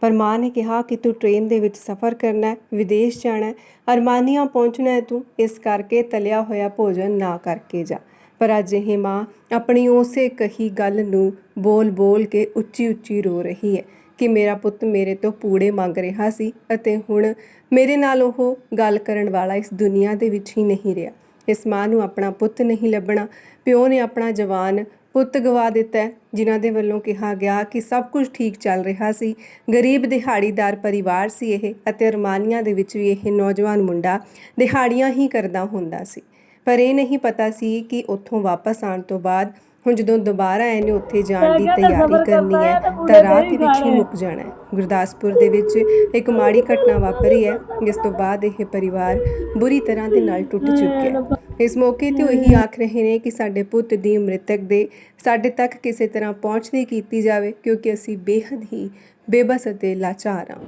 ਪਰ ਮਾਂ ਨੇ ਕਿਹਾ ਕਿ ਤੂੰ ਟ੍ਰੇਨ ਦੇ ਵਿੱਚ ਸਫ਼ਰ ਕਰਨਾ ਹੈ, ਵਿਦੇਸ਼ ਜਾਣਾ ਹੈ, ਅਰਮਾਨੀਆਂ ਪਹੁੰਚਣਾ ਹੈ ਤੂੰ, ਇਸ ਕਰਕੇ ਤਲਿਆ ਹੋਇਆ ਭੋਜਨ ਨਾ ਕਰਕੇ ਜਾ। ਪਰ ਅੱਜ ਇਹ ਮਾਂ ਆਪਣੀ ਉਸੇ ਕਹੀ ਗੱਲ ਨੂੰ ਬੋਲ-ਬੋਲ ਕੇ ਉੱਚੀ-ਉੱਚੀ ਰੋ ਰਹੀ ਹੈ ਕਿ ਮੇਰਾ ਪੁੱਤ ਮੇਰੇ ਤੋਂ ਪੂੜੇ ਮੰਗ ਰਿਹਾ ਸੀ ਅਤੇ ਹੁਣ ਮੇਰੇ ਨਾਲ ਉਹ ਗੱਲ ਕਰਨ ਵਾਲਾ ਇਸ ਦੁਨੀਆ ਦੇ ਵਿੱਚ ਹੀ ਨਹੀਂ ਰਿਹਾ। ਇਸ ਮਾਂ ਨੂੰ ਆਪਣਾ ਪੁੱਤ ਨਹੀਂ ਲੱਭਣਾ, ਪਿਓ ਨੇ ਆਪਣਾ ਜਵਾਨ ਪੁੱਤ ਗਵਾ ਦਿੱਤਾ ਜਿਨ੍ਹਾਂ ਦੇ ਵੱਲੋਂ ਕਿਹਾ ਗਿਆ ਕਿ ਸਭ ਕੁਝ ਠੀਕ ਚੱਲ ਰਿਹਾ ਸੀ। ਗਰੀਬ ਦਿਹਾੜੀਦਾਰ ਪਰਿਵਾਰ ਸੀ ਇਹ ਅਤੇ ਅਰਮਾਨੀਆਂ ਦੇ ਵਿੱਚ ਵੀ ਇਹ ਨੌਜਵਾਨ ਮੁੰਡਾ ਦਿਹਾੜੀਆਂ ਹੀ ਕਰਦਾ ਹੁੰਦਾ ਸੀ। ਪਰ ਇਹ ਨਹੀਂ ਪਤਾ ਸੀ ਕਿ ਉੱਥੋਂ ਵਾਪਸ ਆਉਣ ਤੋਂ ਬਾਅਦ ਹੁਣ ਜਦੋਂ ਦੁਬਾਰਾ ਇਹਨੇ ਉੱਥੇ ਜਾਣ ਦੀ ਤਿਆਰੀ ਕਰਨੀ ਹੈ ਤਾਂ ਦੇ ਵਿੱਚ ਹੀ ਮੁੱਕ ਜਾਣਾ ਹੈ। ਗੁਰਦਾਸਪੁਰ ਦੇ ਵਿੱਚ ਇੱਕ ਮਾੜੀ ਘਟਨਾ ਵਾਪਰੀ ਹੈ ਜਿਸ ਤੋਂ ਬਾਅਦ ਇਹ ਪਰਿਵਾਰ ਬੁਰੀ ਤਰ੍ਹਾਂ ਦੇ ਨਾਲ ਟੁੱਟ ਚੁੱਕਿਆ ਹੈ। ਇਸ ਮੌਕੇ ਤੇ ਉਹ ਆਖ ਰਹੇ ਨੇ ਕਿ ਸਾਡੇ ਪੁੱਤ ਦੀ ਮ੍ਰਿਤਕ ਦੇ ਸਾਡੇ ਤੱਕ ਕਿਸੇ ਤਰ੍ਹਾਂ ਪਹੁੰਚ ਨਹੀਂ ਕੀਤੀ ਜਾਵੇ ਕਿਉਂਕਿ ਅਸੀਂ ਬੇਹੱਦ ਹੀ ਬੇਬਸ ਅਤੇ ਲਾਚਾਰ ਹਾਂ।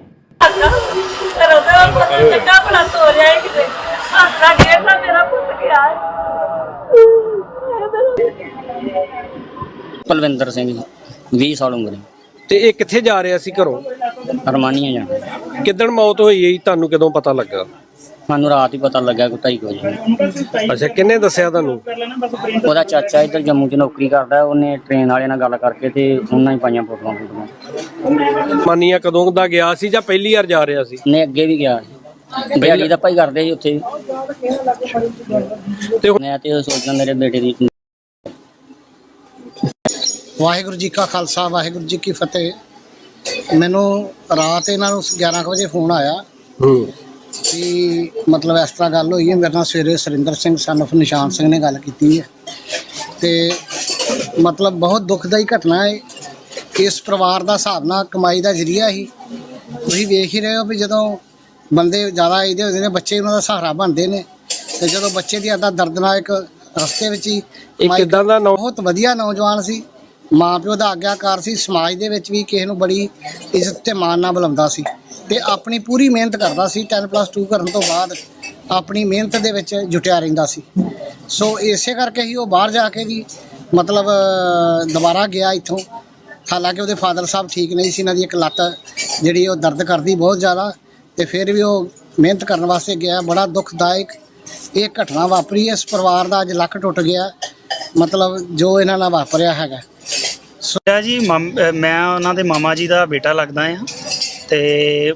ਘਰੋਂ ਤੇ ਉਹ ਪੁੱਤ ਚੰਗਾ ਭਲਾ ਤੋਰਿਆ ਹੈ ਕਿਤੇ। ਆਸਰਾ ਗੇਰਦਾ ਮੇਰਾ ਪੁੱਤ ਗਿਆ ਹੈ। ਪਲਵਿੰਦਰ ਸਿੰਘ ਜੀ 20 ਸਾਲ ਉਮਰ ਹੈ। ਤੇ ਇਹ ਕਿੱਥੇ ਜਾ ਰਿਹਾ ਸੀ ਘਰੋਂ? ਅਰਮਾਨੀਆਂ ਜਾਣਾ ਕਿਦਣ ਮੌਤ ਹੋਈ ਹੈ ਜੀ? ਤੁਹਾਨੂੰ ਕਦੋਂ ਪਤਾ ਲੱਗਾ? ਸਾਨੂੰ ਰਾਤ ਹੀ ਪਤਾ ਲੱਗਾ ਕਿ ਢਾਈ ਕੁ ਵਜੇ। ਅੱਛਾ ਕਿੰਨੇ ਦੱਸਿਆ ਤੁਹਾਨੂੰ? ਉਹਦਾ ਚਾਚਾ ਇੱਧਰ ਜੰਮੂ 'ਚ ਨੌਕਰੀ ਕਰਦਾ ਉਹਨੇ ਟ੍ਰੇਨ ਵਾਲਿਆਂ ਨਾਲ ਗੱਲ ਕਰਕੇ ਤੇ ਉਹਨਾਂ ਹੀ ਪਾਈਆਂ ਫੋਟੋਆਂ ਫੋਟੋਆਂ। ਮਾਨੀਆਂ ਕਦੋਂ ਦਾ ਗਿਆ ਸੀ ਜਾਂ ਪਹਿਲੀ ਵਾਰ ਜਾ ਰਿਹਾ ਸੀ? ਨੇ ਅੱਗੇ ਵੀ ਗਿਆ ਦਿਹਾੜੀ ਦਾ ਭਾਈ ਕਰਦੇ ਸੀ ਉੱਥੇ ਤੇ ਹੁਣ ਮੈਂ ਤੇ ਉਹ ਸੋਚਦਾ ਮੇਰੇ ਬੇਟੇ ਦੀ ਵਾਹਿਗੁਰੂ ਜੀ ਕਾ ਖਾਲਸਾ ਵਾਹਿਗੁਰੂ ਜੀ ਕੀ ਫਤਿਹ। ਮੈਨੂੰ ਰਾਤ ਇਹਨਾਂ ਨੂੰ 11 ਕੁ ਵਜੇ ਫੋਨ ਆਇਆ ਹੂੰ। ਕਿ ਮਤਲਬ ਇਸ ਤਰ੍ਹਾਂ ਗੱਲ ਹੋਈ ਹੈ ਮੇਰੇ ਨਾਲ ਸਵੇਰੇ ਸੁਰਿੰਦਰ ਸਿੰਘ ਸਨ of ਨਿਸ਼ਾਨ ਸਿੰਘ ਨੇ ਗੱਲ ਕੀਤੀ ਹੈ। ਤੇ ਮਤਲਬ ਬਹੁਤ ਦੁਖਦਾਈ ਘਟਨਾ ਹੈ। ਇਸ ਪਰਿਵਾਰ ਦਾ ਹਿਸਾਬ ਨਾਲ ਕਮਾਈ ਦਾ ਜ਼ਰੀਆ ਹੀ। ਤੁਸੀਂ ਵੇਖ ਹੀ ਰਹੇ ਹੋ ਵੀ ਜਦੋਂ ਬੰਦੇ ਜ਼ਿਆਦਾ ਇਹਦੇ ਹੁੰਦੇ ਨੇ ਬੱਚੇ ਉਹਨਾਂ ਦਾ ਸਹਾਰਾ ਬਣਦੇ ਨੇ। ਤੇ ਜਦੋਂ ਬੱਚੇ ਦੀ ਆਦਾ ਦਰਦਨਾਕ ਰਸਤੇ ਵਿੱਚ ਹੀ ਕਮਾਈ ਕਿਦਾਂ ਦਾ ਬਹੁਤ ਵਧੀਆ ਨੌਜਵਾਨ ਸੀ। ਮਾਂ ਪਿਓ ਦਾ ਆਗਿਆਕਾਰ ਸੀ, ਸਮਾਜ ਦੇ ਵਿੱਚ ਵੀ ਕਿਸੇ ਨੂੰ ਬੜੀ ਇੱਜ਼ਤ ਤੇ ਮਾਣ ਨਾਲ ਬੁਲਾਉਂਦਾ ਸੀ ਤੇ ਆਪਣੀ ਪੂਰੀ ਮਿਹਨਤ ਕਰਦਾ ਸੀ 10+2 ਕਰਨ ਤੋਂ ਬਾਅਦ ਆਪਣੀ ਮਿਹਨਤ ਦੇ ਵਿੱਚ ਜੁਟਿਆ ਰਹਿੰਦਾ ਸੀ। ਸੋ ਇਸੇ ਕਰਕੇ ਹੀ ਉਹ ਬਾਹਰ ਜਾ ਕੇ ਵੀ ਮਤਲਬ ਦੁਬਾਰਾ ਗਿਆ ਇੱਥੋਂ। ਹਾਲਾਂਕਿ ਉਹਦੇ ਫਾਦਰ ਸਾਹਿਬ ਠੀਕ ਨਹੀਂ ਸੀ, ਇਹਨਾਂ ਦੀ ਇੱਕ ਲੱਤ ਜਿਹੜੀ ਉਹ ਦਰਦ ਕਰਦੀ ਬਹੁਤ ਜ਼ਿਆਦਾ ਤੇ ਫਿਰ ਵੀ ਉਹ ਮਿਹਨਤ ਕਰਨ ਵਾਸਤੇ ਗਿਆ। ਬੜਾ ਦੁਖਦਾਇਕ ਇਹ ਘਟਨਾ ਵਾਪਰੀ। ਇਸ ਪਰਿਵਾਰ ਦਾ ਅੱਜ ਲੱਕ ਟੁੱਟ ਗਿਆ। ਮਤਲਬ ਜੋ ਇਹਨਾਂ ਨਾਲ ਵਾਪਰਿਆ ਹੈਗਾ। ਮੇਰਾ ਜੀ ਮੈਂ ਉਹਨਾਂ ਦੇ ਮਾਮਾ ਜੀ ਦਾ ਬੇਟਾ ਲੱਗਦਾ ਆ ਤੇ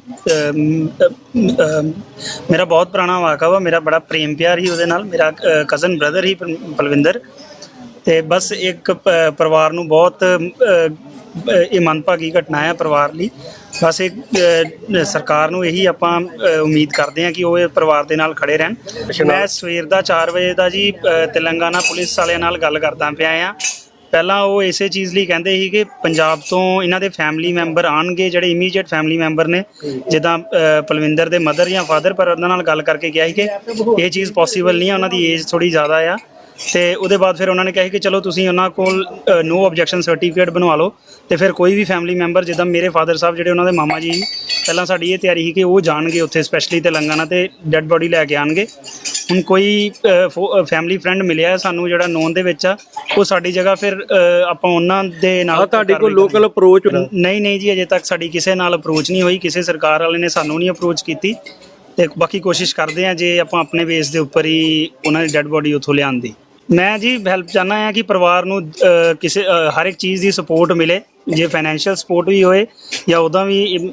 ਮੇਰਾ ਬਹੁਤ ਪੁਰਾਣਾ ਵਾਕਾ ਵਾ ਮੇਰਾ ਬੜਾ ਪ੍ਰੇਮ ਪਿਆਰ ਹੀ ਉਹਦੇ ਨਾਲ ਮੇਰਾ ਕਜ਼ਨ ਬ੍ਰਦਰ ਹੀ ਪਲਵਿੰਦਰ ਤੇ ਬਸ ਇੱਕ ਪਰਿਵਾਰ ਨੂੰ ਬਹੁਤ ਇਹ ਮੰਦਭਾਗੀ ਘਟਨਾ ਹੈ ਪਰਿਵਾਰ ਲਈ। ਬਸ ਇੱਕ ਅਹ, ਸਰਕਾਰ ਨੂੰ ਇਹੀ ਆਪਾਂ ਉਮੀਦ ਕਰਦੇ ਹਾਂ ਕਿ ਉਹ ਇਹ ਪਰਿਵਾਰ ਦੇ ਨਾਲ ਖੜੇ ਰਹਿਣ। ਮੈਂ ਸਵੇਰ ਦਾ 4 ਵਜੇ ਦਾ ਜੀ ਤੇਲੰਗਾਨਾ ਪੁਲਿਸ ਵਾਲਿਆਂ ਨਾਲ ਗੱਲ ਕਰਦਾ ਪਿਆ ਆ। ਪਹਿਲਾਂ ਉਹ ਇਸੇ ਚੀਜ਼ ਲਈ ਕਹਿੰਦੇ ਸੀ ਕਿ ਪੰਜਾਬ ਤੋਂ ਇਹਨਾਂ ਦੇ ਫੈਮਿਲੀ ਮੈਂਬਰ ਆਣਗੇ ਜਿਹੜੇ ਇਮੀਡੀਏਟ ਫੈਮਿਲੀ ਮੈਂਬਰ ਨੇ, ਜਿੱਦਾਂ ਪਲਵਿੰਦਰ ਦੇ ਮਦਰ ਜਾਂ ਫਾਦਰ ਪਰ ਉਹਨਾਂ ਨਾਲ ਗੱਲ ਕਰਕੇ ਕਿਹਾ ਸੀ ਕਿ ਇਹ ਚੀਜ਼ ਪੋਸੀਬਲ ਨਹੀਂ ਹੈ ਉਹਨਾਂ ਦੀ ਏਜ ਥੋੜੀ ਜ਼ਿਆਦਾ ਆ। ਤੇ ਉਹਦੇ ਬਾਅਦ ਫਿਰ ਉਹਨਾਂ ਨੇ ਕਿਹਾ ਕਿ ਚਲੋ ਤੁਸੀਂ ਉਹਨਾਂ ਕੋਲ ਨੋ ਆਬਜੈਕਸ਼ਨ ਸਰਟੀਫਿਕੇਟ ਬਣਵਾ ਲਓ। ਤੇ ਫਿਰ ਕੋਈ ਵੀ ਫੈਮਿਲੀ ਮੈਂਬਰ ਜਿੱਦਾਂ ਮੇਰੇ ਫਾਦਰ ਸਾਹਿਬ, ਜਿਹੜੇ ਉਹਨਾਂ ਦੇ ਮਾਮਾ ਜੀ, ਪਹਿਲਾਂ ਸਾਡੀ ਇਹ ਤਿਆਰੀ ਸੀ ਕਿ ਉਹ ਜਾਣਗੇ ਉੱਥੇ ਸਪੈਸ਼ਲੀ ਤੇਲੰਗਾਨਾ ਤੇ ਡੈੱਡ ਬੋਡੀ ਲੈ ਕੇ ਆਣਗੇ ਹੁਣ ਕੋਈ ਫੈਮਿਲੀ ਫਰੈਂਡ ਮਿਲਿਆ ਸਾਨੂੰ ਜਿਹੜਾ ਨੋਨ ਦੇ ਵਿੱਚ ਆ ਉਹ ਸਾਡੀ ਜਗ੍ਹਾ ਫਿਰ ਆਪਾਂ ਉਹਨਾਂ ਦੇ ਨਾਲ ਤੁਹਾਡੇ ਕੋਲ ਲੋਕਲ ਅਪਰੋਚ। ਨਹੀਂ ਨਹੀਂ ਜੀ ਅਜੇ ਤੱਕ ਸਾਡੀ ਕਿਸੇ ਨਾਲ ਅਪਰੋਚ ਨਹੀਂ ਹੋਈ ਕਿਸੇ ਸਰਕਾਰ ਵਾਲੇ ਨੇ ਸਾਨੂੰ ਨਹੀਂ ਅਪਰੋਚ ਕੀਤੀ। ਤੇ ਬਾਕੀ ਕੋਸ਼ਿਸ਼ ਕਰਦੇ ਆ ਜੇ ਆਪਾਂ ਆਪਣੇ ਬੇਸ ਦੇ ਉੱਪਰ ਹੀ ਉਹਨਾਂ ਦੀ ਡੈੱਡ ਬੋਡੀ ਉੱਥੋਂ ਲਿਆਉਣ ਦੀ। ਮੈਂ ਜੀ ਹੈਲਪ ਚਾਹਨਾ ਆ ਕਿ ਪਰਿਵਾਰ ਨੂੰ ਕਿਸੇ ਹਰ ਇੱਕ ਚੀਜ਼ ਦੀ ਸਪੋਰਟ ਮਿਲੇ ਜੇ ਫਾਈਨੈਂਸ਼ੀਅਲ ਸਪੋਰਟ ਵੀ ਹੋਏ ਜਾਂ ਉਹਦਾ ਵੀ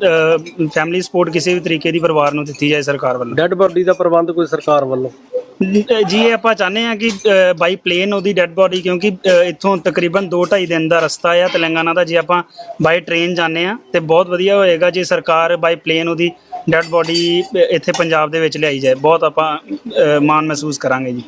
ਫੈਮਿਲੀ ਸਪੋਰਟ ਕਿਸੇ ਵੀ ਤਰੀਕੇ ਦੀ ਪਰਿਵਾਰ ਨੂੰ ਦਿੱਤੀ ਜਾਏ ਸਰਕਾਰ ਵੱਲੋਂ। ਡੈੱਡ ਬੋਡੀ ਦਾ ਪ੍ਰਬੰਧ ਕੋਈ ਸਰਕਾਰ ਵੱਲੋਂ? ਅਹ ਜੀ ਇਹ ਆਪਾਂ ਚਾਹੁੰਦੇ ਹਾਂ ਕਿ ਬਾਈ ਪਲੇਨ ਉਹਦੀ ਡੈੱਡ ਬੋਡੀ ਕਿਉਂਕਿ ਅਹ, ਇੱਥੋਂ ਤਕਰੀਬਨ 2.5 ਦਿਨ ਦਾ ਰਸਤਾ ਆ ਤੇਲੰਗਾਨਾ ਦਾ ਜੇ ਆਪਾਂ ਬਾਈ ਟ੍ਰੇਨ ਜਾਂਦੇ ਆ ਤੇ ਬਹੁਤ ਵਧੀਆ ਹੋਏਗਾ ਜੇ ਸਰਕਾਰ ਬਾਈ ਪਲੇਨ ਉਹਦੀ ਡੈੱਡ ਬੋਡੀ ਇੱਥੇ ਪੰਜਾਬ ਦੇ ਵਿੱਚ ਲਿਆਈ ਜਾਏ। ਬਹੁਤ ਆਪਾਂ ਅਹ, ਮਾਣ ਮਹਿਸੂਸ ਕਰਾਂਗੇ ਜੀ।